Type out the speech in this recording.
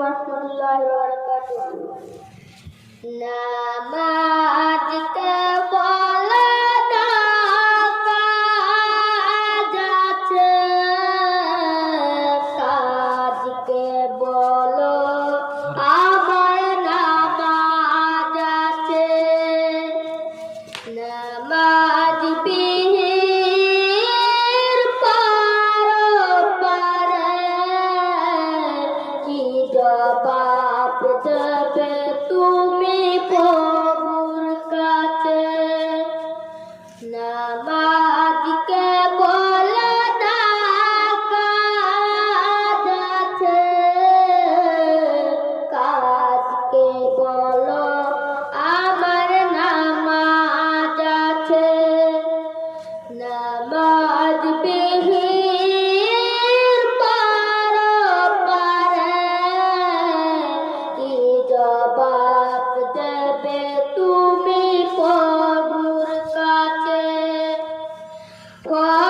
রহমতুল্লাহি ওয়া বারাকাতুহু। নামাজ কে বলে না Namah Wow.